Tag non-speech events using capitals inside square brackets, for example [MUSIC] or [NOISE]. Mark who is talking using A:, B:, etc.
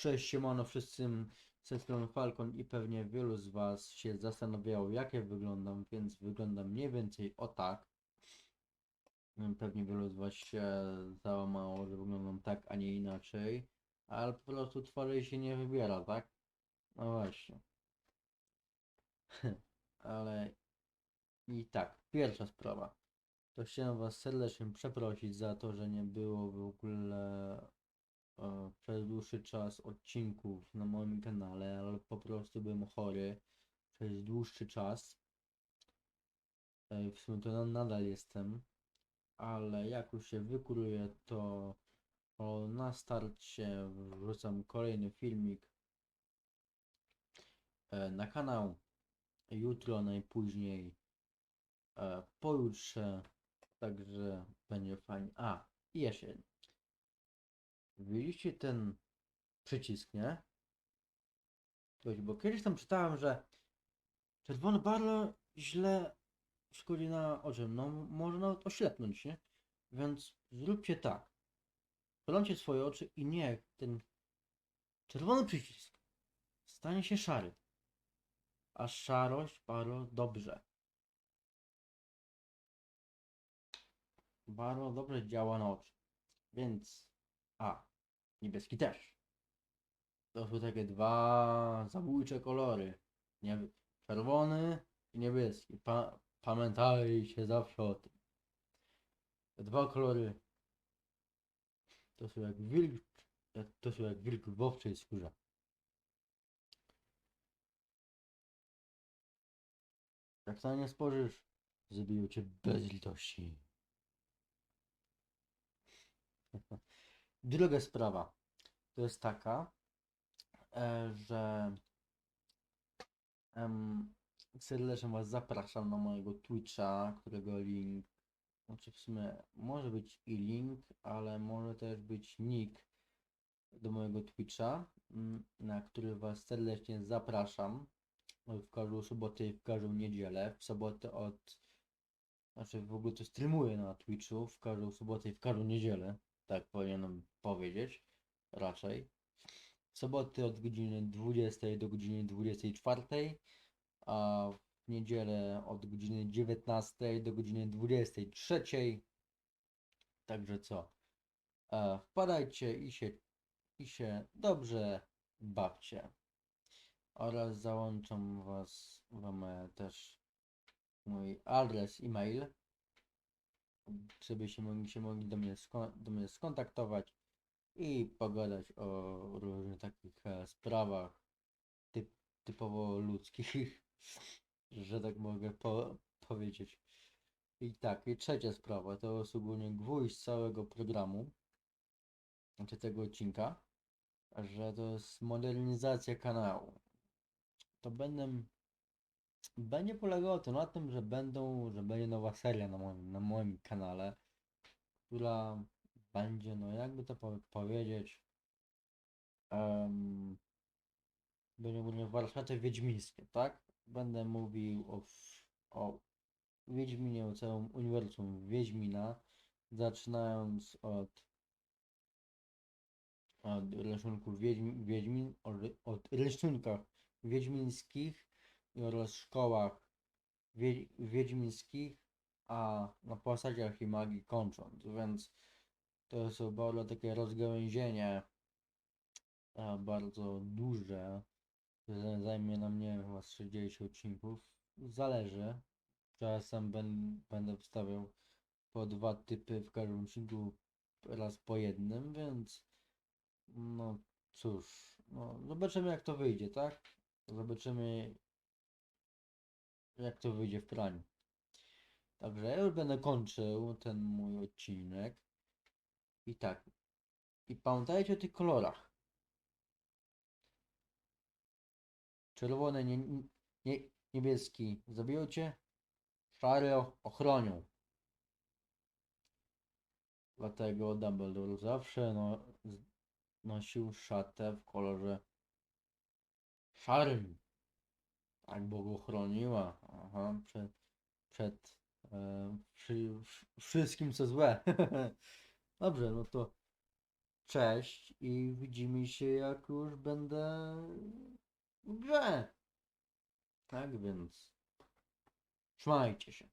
A: Cześć, siemano wszystkim, z tej Falcon i pewnie wielu z Was się zastanawiało jak ja wyglądam, więc wyglądam mniej więcej o tak. Mm, Pewnie wielu z Was się załamało, że wyglądam tak, a nie inaczej, ale po prostu twarzy się nie wybiera, tak? No właśnie. [LAUGHS] Ale i tak, pierwsza sprawa. To chciałem Was serdecznie przeprosić za to, że nie było w ogóle e, przez dłuższy czas odcinków na moim kanale, ale po prostu byłem chory przez dłuższy czas. E, W sumie to na- nadal jestem, ale jak już się wykuruję, to na starcie wrzucam kolejny filmik e, na kanał. Jutro najpóźniej, pojutrze, także będzie fajnie. A, jeszcze Widzieliście ten przycisk, nie? Bo kiedyś tam czytałem, że czerwony bardzo źle szkodzi na oczy. No, może nawet oślepnąć, nie? Więc zróbcie tak. Chroncie swoje oczy i niech ten czerwony przycisk stanie się szary. A szarość bardzo dobrze. Bardzo dobrze działa na oczy. Więc a, niebieski też. To są takie dwa zabójcze kolory. Nie, czerwony i niebieski. Pa, pamiętajcie zawsze o tym. Te dwa kolory to są jak wilk, to są jak wilk w owczej skórze. Jak na nie spojrzysz, zabiją cię bez litości. Druga sprawa to jest taka, e, że serdecznie Was zapraszam na mojego Twitcha, którego link, znaczy w sumie może być i link, ale może też być nick do mojego Twitcha, mm, na który Was serdecznie zapraszam w każdą sobotę i w każdą niedzielę. W sobotę od, znaczy w ogóle to streamuję na Twitchu w każdą sobotę i w każdą niedzielę tak powinienem powiedzieć, raczej. Soboty od godziny 20 do godziny 24, a w niedzielę od godziny 19 do godziny 23. Także co? E, wpadajcie i się, i się dobrze bawcie. Oraz załączam was, wam e, też mój adres e-mail żebyście mogli się mogli do mnie, do mnie skontaktować i pogadać o różnych takich e, sprawach typ, typowo ludzkich, [LAUGHS] że tak mogę po, powiedzieć. I tak, i trzecia sprawa to jest ogólnie gwóźdź całego programu, znaczy tego odcinka, że to jest modernizacja kanału. To będę będzie polegało to na tym, że będą, że będzie nowa seria na moim, na moim kanale, która będzie, no jakby to po- powiedzieć, um, będzie ogólnie warsztaty wiedźmińskie, tak? Będę mówił o, o Wiedźminie, o całym uniwersum Wiedźmina, zaczynając od od rysunków Wiedźmin, od, rysunkach wiedźmińskich oraz szkołach wiedź, wiedźmińskich, a na postaciach i magii kończąc, więc to są bardzo takie rozgałęzienie e, bardzo duże, zajmie na mnie chyba z 30 odcinków, zależy, czasem ben, będę wstawiał po dwa typy w każdym odcinku raz po jednym, więc no cóż, no zobaczymy jak to wyjdzie, tak? Zobaczymy jak to wyjdzie w praniu. Także ja już będę kończył ten mój odcinek. I tak. I pamiętajcie o tych kolorach. Czerwony, nie, nie, niebieski zabiją cię, szary ochronią. Dlatego Dumbledore zawsze no, nosił szatę w kolorze szarym. Tak albo go chroniła Aha, przed, przed e, przy, wszystkim, co złe. [LAUGHS] Dobrze, no to cześć i widzimy się, jak już będę w grze. Tak więc trzymajcie się.